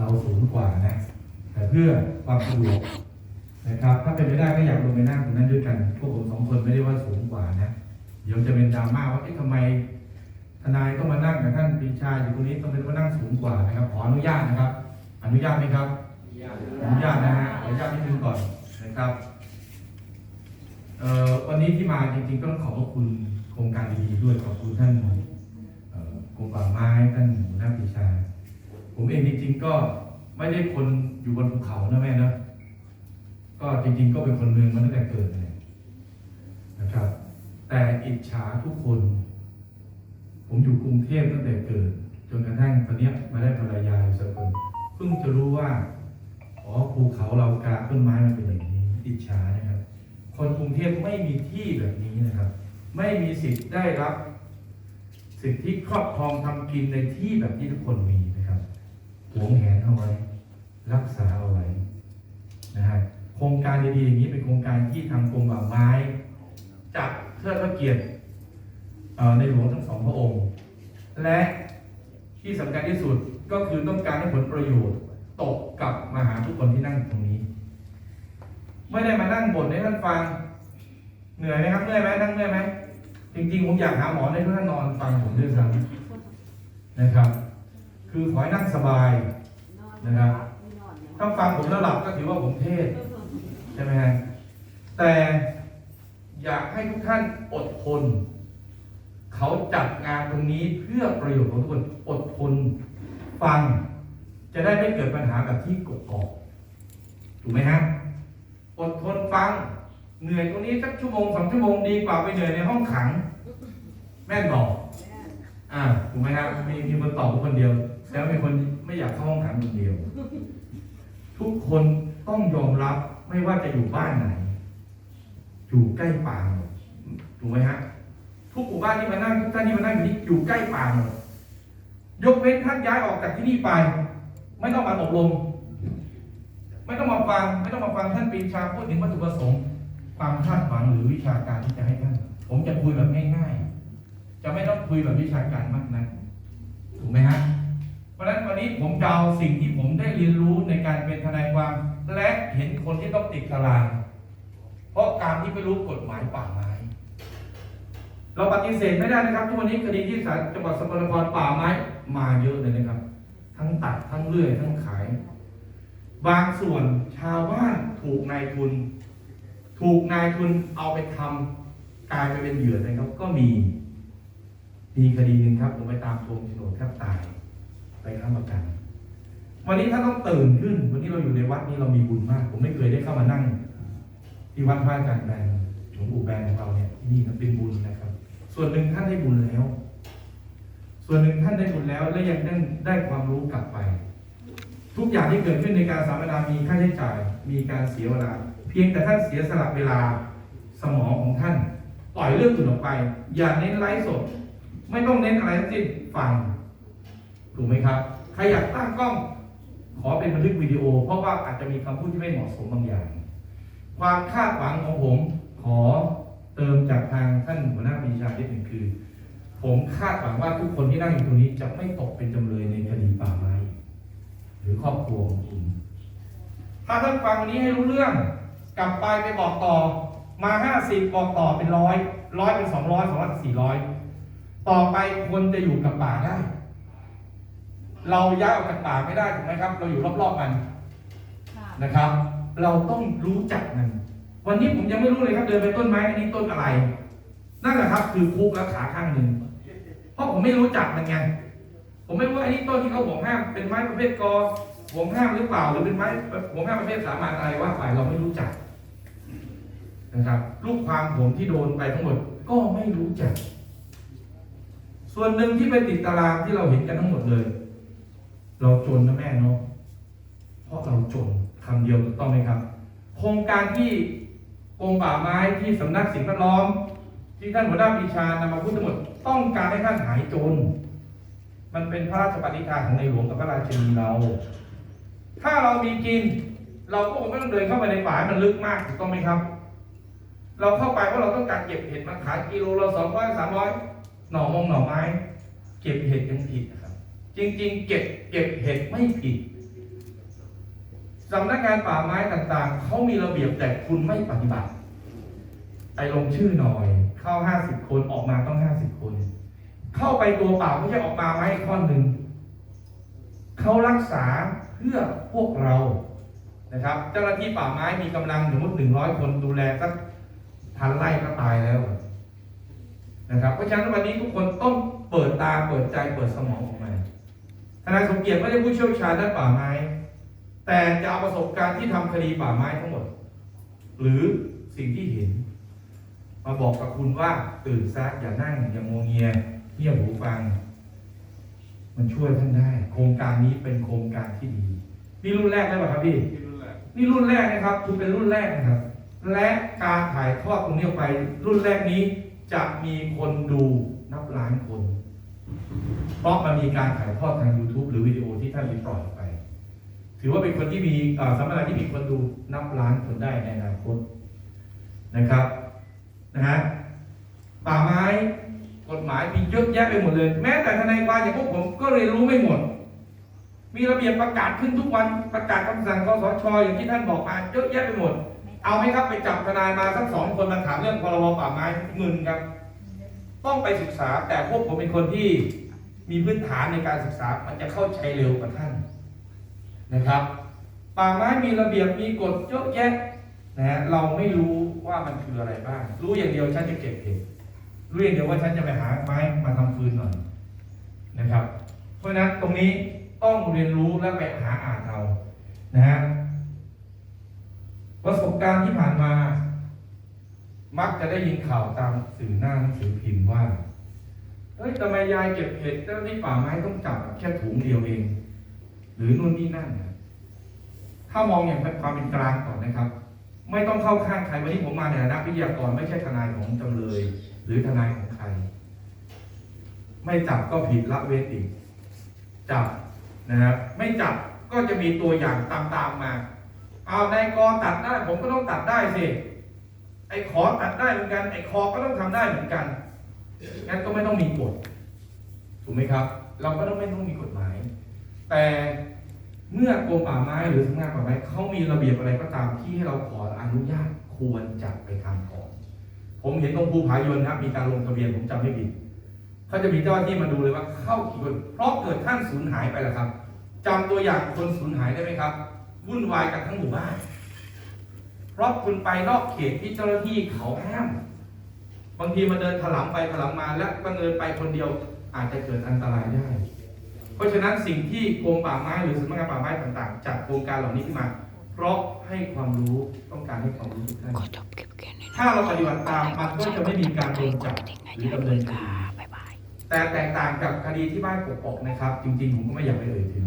เราสูงกว่านะ แต่เพื่อความสะดวกนะครับ ถ้าเป็นไปได้ก็อยากลงไปนั่งตรงนั้นด้วยกัน พวกผมสองคนไม่ได้ว่าสูงกว่านะ เดี๋ยวจะเป็นดราม่าว่าเอ๊ะทำไม ทนายต้องมานั่งกับท่านปีชาอยู่ตรงนี้ต้องเป็นมานั่งสูงกว่านะครับ ขออนุญาตนะครับ อนุญาตไหมครับ อนุญาตนะฮะ ขออนุญาตนิดนึงก่อนนะครับเอ่อวันนี้ที่มาจริงๆต้องขอบพระคุณโครงการดีๆด้วยขอบคุณท่านกรมป่าไม้ท่านหัวหน้าปีชา ผมเองจริง ๆ ก็ไม่ได้คนอยู่บนภูเขานะแม่นะก็จริง ๆ ก็เป็นคนเมืองมาตั้งแต่เกิดเลยนะครับ แต่อิจฉาทุกคน ผมอยู่กรุงเทพตั้งแต่เกิด จนกระทั่งตอนนี้มาได้ภรรยาอยู่สักคนเพิ่งจะรู้ว่าอ๋อภูเขาเรากาต้นไม้มันเป็นอย่างนี้ อิจฉานะครับ คนกรุงเทพไม่มีที่แบบนี้นะครับ ไม่มีสิทธิ์ได้รับ สิทธิครอบครองทำกินในที่แบบที่ทุกคนมี หวงแหนเอาไว้ รักษาเอาไว้นะฮะโครงการดีๆอย่างนี้เป็นโครงการที่ทางกรมป่าไม้จัดเทิดพระเกียรติในหลวงทั้งสองพระองค์ และที่สำคัญที่สุดก็คือต้องการให้ผลประโยชน์ตกกับมาหาทุกคนที่นั่งตรงนี้ ไม่ได้มานั่งบ่นให้ท่านฟัง เหนื่อยไหมครับเมื่อยไหมนั่งเมื่อยไหมจริงๆผมอยากหาหมอให้ทุกท่านนอนฟังผมด้วยซ้ำนะครับ คือขอให้นั่งสบายนะครับถ้าฟังผมแล้วหลับก็ถือว่าผมเทศใช่ไหมฮะแต่อยากให้ทุกท่านอดทนเขาจัดงานตรงนี้เพื่อประโยชน์ของทุกคนอดทนฟัง จะได้ไม่เกิดปัญหาแบบที่กดออกถูกไหมฮะอดทนฟัง เหนื่อยตรงนี้สักชั่วโมงสองชั่วโมงดีกว่าไปเหนื่อยในห้องขัง แม่นบอกอ่าถูกไหมครับมีมีคนตอบคนเดียว แล้วมีคนไม่อยากเข้าห้องขังคนเดียว ทุกคนต้องยอมรับไม่ว่าจะอยู่บ้านไหน อยู่ใกล้ป่าหมดถูกไหมฮะทุกหมู่บ้านที่มานั่งทุกท่านที่มานั่งอยู่นี่อยู่ใกล้ป่าหมดยกเว้นท่านย้ายออกจากที่นี่ไป ไม่ต้องมาอบรมไม่ต้องมาฟัง ไม่ต้องมาฟังท่านปีชาพูดถึงวัตถุประสงค์ความคาดหวังหรือวิชาการที่จะให้ท่าน ผมจะคุยแบบง่ายๆ จะไม่ต้องคุยแบบวิชาการมากนักถูกไหมฮะ ราะฉะนั้นวันนี้ผมจะเอาสิ่งที่ผมได้เรียนรู้ในการเป็นทนายความ และเห็นคนที่ต้องติดตาราง เพราะการที่ไม่รู้กฎหมายป่าไม้ เราปฏิเสธไม่ได้นะครับ ทุกวันนี้คดีที่ศาลจังหวัดสกลนครป่าไม้มาเยอะเลยนะครับ ทั้งตัดทั้งเลื่อยทั้งขาย บางส่วนชาวบ้านถูกนายทุน ถูกนายทุนเอาไปทำกลายไปเป็นเหยื่อนะครับ ก็มี มีคดีหนึ่งครับ ผมไปตามทวงโฉนดแทบตาย ไปค้ำประกัน วันนี้ถ้าต้องตื่นขึ้น วันนี้เราอยู่ในวัดนี้เรามีบุญมาก ผมไม่เคยได้เข้ามานั่ง ที่วัดพระอาจารย์แบนหลวงปู่แบนของเราเนี่ยที่นี่เป็นบุญนะครับ ส่วนหนึ่งท่านได้บุญแล้ว ส่วนหนึ่งท่านได้บุญแล้วและยังได้ได้ความรู้กลับไป ทุกอย่างที่เกิดขึ้นในการสัมมนามีค่าใช้จ่าย มีการเสียเวลา เพียงแต่ท่านเสียสละเวลาสมองของท่าน ปล่อยเรื่องอื่นออกไป อย่าเน้นไลฟ์สด ไม่ต้องเน้นอะไรทั้งสิ้นฟัง ถูกไหมครับ ใครอยากตั้งกล้องขอเป็นบันทึกวิดีโอ เพราะว่าอาจจะมีคำพูดที่ไม่เหมาะสมบางอย่าง ความคาดหวังของผมขอเติมจากทางท่านหัวหน้าปีชาที่หนึ่งคือ ผมคาดหวังว่าทุกคนที่นั่งอยู่ตรงนี้จะไม่ตกเป็นจำเลยในคดีป่าไม้หรือครอบครัวของคุณถ้าท่านฟังวันนี้ให้รู้เรื่อง กลับไปไปบอกต่อ มาห้าสิบบอกต่อเป็นร้อยร้อยเป็นสองร้อยสองร้อยสี่ร้อยต่อไปคนจะอยู่กับป่าได้ เราย้ายออกจากป่าไม่ได้ถูกไหมครับ เราอยู่รอบๆมันนะครับ เราต้องรู้จักมันวันนี้ผมยังไม่รู้เลยครับเดินไปต้นไม้อันนี้ต้นอะไร นั่นแหละครับ คือคุกและขาข้างหนึ่งเพราะผมไม่รู้จักมันไงผมไม่รู้ว่าอันนี้ต้นที่เขาห่วงห้ามเป็นไม้ประเภทกอห่วงห้ามหรือเปล่า หรือเป็นไม้ห่วงห้ามประเภทสามัญอะไรว่าฝ่ายเราไม่รู้จักนะครับลูกความผมที่โดนไปทั้งหมดก็ไม่รู้จัก ส่วนหนึ่งที่ไปติดตารางที่เราเห็นกันทั้งหมดเลย เราจนนะแม่เนาะเพราะเราจนคำเดียวถูกต้องไหมครับ โครงการที่กรมป่าไม้ที่สำนักสิ่งแวดล้อม ที่ท่านหัวหน้าปีชานำมาพูดทั้งหมด ต้องการให้ท่านหายจน มันเป็นพระราชปณิธานของในหลวงกับพระราชินีเรา ถ้าเรามีกิน เราก็คงไม่ต้องเดินเข้าไปในป่ามันลึกมากถูกต้องไหมครับ เราเข้าไปเพราะเราต้องการเก็บเห็ดมาขายกิโลละสองร้อยสามร้อยหน่อมงหน่อไม้ เก็บเห็ดยังผิดนะครับ จริง ๆ เก็บเก็บเห็ดไม่ผิดสำนักงานป่าไม้ต่างๆ เขามีระเบียบแต่คุณไม่ปฏิบัติ ไปลงชื่อหน่อย เข้าห้าสิบคนออกมาต้องห้าสิบคน เข้าไปตัวเปล่าไม่ใช่ออกมาไม้ท่อหนึ่งเขารักษาเพื่อพวกเรานะครับ เจ้าหน้าที่ป่าไม้มีกำลังสมมติหนึ่งร้อยคนดูแลสักพันไร่ก็ตายแล้วนะครับ เพราะฉะนั้นวันนี้ทุกคนต้องเปิดตาเปิดใจเปิดสมองออกมา ทนายสมเกียรติไม่ได้ผู้เชี่ยวชาญด้านป่าไม้ แต่จะเอาประสบการณ์ที่ทำคดีป่าไม้ทั้งหมด หรือสิ่งที่เห็น มาบอกกับคุณว่าตื่นซะอย่านั่งอย่างงวงเงียเงียบหูฟัง มันช่วยท่านได้ โครงการนี้เป็นโครงการที่ดี นี่รุ่นแรกได้ป่ะครับพี่ที่รุ่นแรกนี่รุ่นแรกนะครับคือเป็นรุ่นแรกนะครับ และการถ่ายทอดตรงนี้ออกไป รุ่นแรกนี้จะมีคนดูนับล้านคน เพราะมันมีการถ่ายทอดทาง YouTube หรือวิดีโอที่ท่านรีปล่อยไป ถือว่าเป็นคนที่มีสำนักที่มีคนดูนับล้านคนได้ในอนาคตนะครับนะฮะป่าไม้กฎหมายมีเยอะแยะไปหมดเลย แม้แต่ทนายความอย่างพวกผมก็เรียนรู้ไม่หมด มีระเบียบประกาศขึ้นทุกวันประกาศคำสั่งคสชอย่างที่ท่านบอกมาเยอะแยะไปหมด เอาไหมครับไปจับทนายมาสักสองคนมาถามเรื่องพรบป่าไม้หมื่นครับ ต้องไปศึกษาแต่พวกผมเป็นคนที่ มีพื้นฐานในการศึกษามันจะเข้าใจเร็วกว่าท่านนะครับ ป่าไม้มีระเบียบมีกฎเยอะแยะนะฮะเราไม่รู้ว่ามันคืออะไรบ้าง รู้อย่างเดียวฉันจะเก็บเห็ดรู้อย่างเดียวว่าฉันจะไปหาไม้มาทำฟืนหน่อยนะครับ เพราะฉะนั้นตรงนี้ต้องเรียนรู้และไปหาอ่านเอานะฮะประสบการณ์ที่ผ่านมา มักจะได้ยินข่าวตามสื่อหน้าหนังสือพิมพ์ว่า เฮ้ยทำไมยายเก็บเห็ดเจ้าที่ป่าไม้ต้องจับแค่ถุงเดียวเอง หรือนู่นนี่นั่นถ้ามองอย่างความเป็นกลางก่อนนะครับ ไม่ต้องเข้าข้างใครวันนี้ผมมาในฐานะวิทยากรไม่ใช่ทนายของจำเลย หรือทนายของใคร ไม่จับก็ผิดละเว้นอีกจับนะครับไม่จับก็จะมีตัวอย่างตามๆมา เอานายกตัดได้ ผมก็ต้องตัดได้สิไอ้ขอตัดได้เหมือนกัน ไอ้คอก็ต้องทำได้เหมือนกัน งั้นก็ไม่ต้องมีกฎถูกไหมครับ เราก็ต้องไม่ต้องมีกฎหมาย แต่เมื่อกรมป่าไม้หรือสำนักงานป่าไม้เขามีระเบียบอะไรก็ตามที่ให้เราขออนุญาตควรจะไปทำก่อน ผมเห็นตรงภูผายนนะครับมีการลงทะเบียนผมจำไม่ผิดเขาจะมีเจ้าหน้าที่มาดูเลยว่าเข้ากี่คนเพราะเกิดท่านสูญหายไปแล้วครับจำตัวอย่างคนสูญหายได้ไหมครับวุ่นวายกันทั้งหมู่บ้านเพราะคุณไปนอกเขตที่เจ้าหน้าที่เขาห้าม บางทีมาเดินถลำไปถลำมาและบังเอิญไปคนเดียวอาจจะเกิดอันตรายได้ เพราะฉะนั้นสิ่งที่กรมป่าไม้หรือสำนักงานป่าไม้ต่างๆจัดโครงการเหล่านี้ขึ้นมา เพราะให้ความรู้ต้องการให้ความรู้ทุกท่านขอจบคลิปแค่นี้นะถ้าเราปฏิบัติตามมันก็จะไม่มีการโดนจับหรือดำเนินคดีบ๊ายบายแต่แตกต่างกับคดีที่บ้านกกอกนะครับ จริงๆผมก็ไม่อยากไปเอ่ยถึง